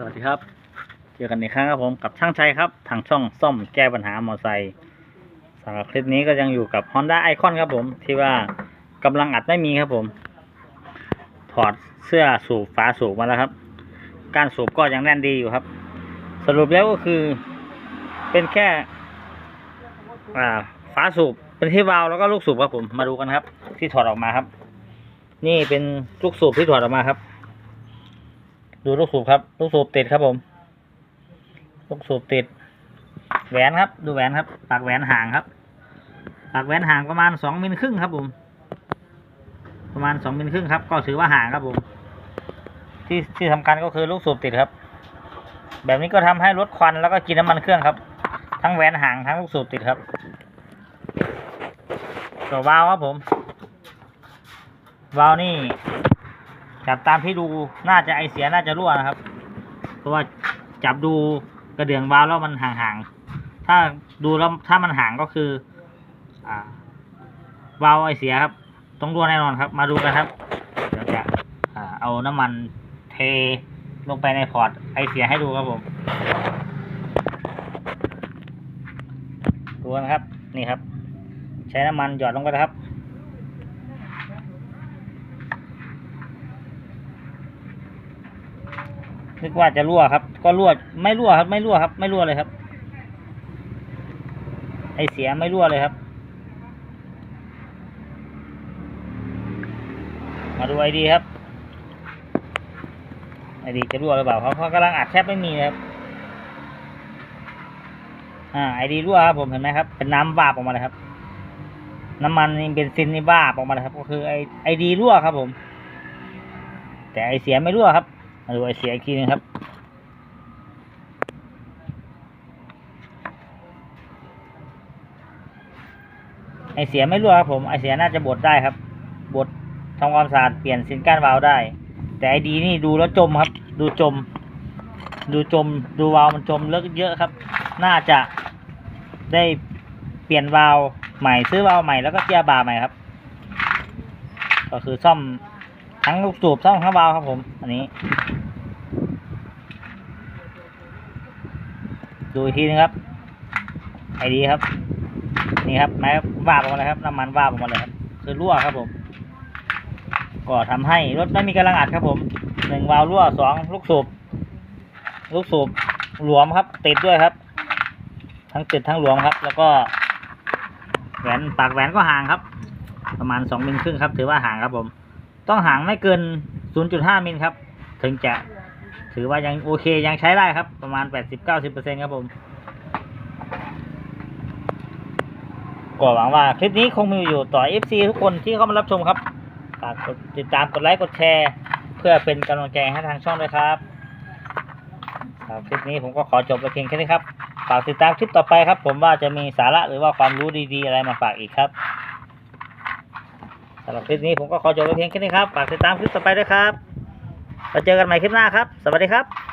สวัสดีครับ เจอกันอีกครั้งครับผมกับช่างชัยครับทางช่องซ่อมแก้ปัญหามอเตอร์ไซค์สำหรับคลิปนี้ก็ยังอยู่กับ Honda Icon ครับผมที่ว่ากำลังอัดไม่มีครับผม ถอดเสื้อสูบฝาสูบมาแล้วครับ การสูบก็ยังแน่นดีอยู่ครับ สรุปแล้วก็คือ เป็นแค่อ่าฝาสูบเป็นที่วาล์วแล้วก็ลูกสูบครับผมมาดูกันครับ ที่ถอดออกมาครับ นี่เป็นลูกสูบที่ถอดออกมาครับ ดูลูกสูบครับ ลูกสูบติดครับผม ลูกสูบติด แหวนครับ ดูแหวนครับ ปากแหวนห่างครับ ปากแหวนห่างประมาณสองมิลครึ่งครับผม ประมาณสองมิลครึ่งครับ ก็ถือว่าห่างครับผม ที่ที่สำคัญก็คือลูกสูบติดครับ แบบนี้ก็ทำให้ลดควันแล้วก็กินน้ำมันเครื่องครับ ทั้งแหวนห่างทั้งลูกสูบติดครับตัววาล์วครับผมวาล์วนี่ จับตามที่ดูน่าจะไอเสียน่าจะรั่วนะครับ เพราะว่าจับดูกระเดื่องวาล์วแล้วมันห่างๆถ้าดูแล้วถ้ามันห่างก็คือ อ่าวาล์วไอเสียครับต้องรั่วแน่นอนครับ มาดูกันครับเดี๋ยวจะเอาน้ำมันเทลงไปในพอร์ตไอเสียให้ดูครับผมดูนะครับนี่ครับ ใช้น้ำมันหยอดลงไปนะครับ นึกว่าจะรั่วครับ ก็รั่วไม่รั่วครับ ไม่รั่วครับ ไม่รั่วเลยครับ ไอเสียไม่รั่วเลยครับ มาดูไอดีครับไอดีจะรั่วหรือเปล่าเขาเขากำลังอัดแทบไม่มีครับอ่าไอดีรั่วครับผมเห็นไหมครับ เป็นน้ำวาบออกมาเลยครับ น้ำมันนี่เป็นซินนี่วาบออกมาเลยครับ ก็คือไอไอดีรั่วครับผม แต่ไอเสียไม่รั่วครับ มาดูไอเสียอีกทีนึงครับ ไอเสียไม่รั่วครับผมไอเสียน่าจะบดได้ครับ บดทำความสะอาดเปลี่ยนซินก้านวาล์วได้ แต่ไอดีนี่ดูแล้วจมครับ ดูจม ดูจมดูวาล์วมันจมเลิกเยอะครับ น่าจะได้เปลี่ยนวาล์วใหม่ซื้อวาล์วใหม่แล้วก็เกียร์บาร์ใหม่ครับ ก็คือซ่อมทั้งลูกสูบซ่อมทั้งวาล์วครับผม อันนี้ ดูอีกทีนึงครับไอดีครับ นี่ครับแม้วาบออกมาเลยครับน้ำมันวาบออกมาเลยครับคือรั่วครับผม ก็ทำให้รถไม่มีกำลังอัดครับผมหนึ่งวาล์วรั่วสองลูกสูบลูกสูบหลวมครับ ติดด้วยครับ ทั้งติดทั้งหลวมครับ แล้วก็แหวนปากแหวนก็ห่างครับ ประมาณสองมิลครึ่งครับ ถือว่าห่างครับผม ต้องห่างไม่เกิน 0.5 มิลครับ ถึงจะ ถือว่ายังโอเคยังใช้ได้ครับ ประมาณ 80-90%ครับผม ก็หวังว่าคลิปนี้คงมีอยู่ต่อ FC ทุกคนที่เข้ามารับชมครับฝากกดติดตามกดไลค์กดแชร์ เพื่อเป็นกำลังใจให้ทางช่องด้วยครับครับคลิปนี้ผมก็ขอจบไปเพียงแค่นี้ครับฝากติดตามคลิปต่อไปครับ ผมว่าจะมีสาระหรือว่าความรู้ดีๆอะไรมาฝากอีกครับสำหรับคลิปนี้ผมก็ขอจบไปเพียงแค่นี้ครับฝากติดตามคลิปต่อไปด้วยครับ เราเจอกันใหม่คลิปหน้าครับ สวัสดีครับ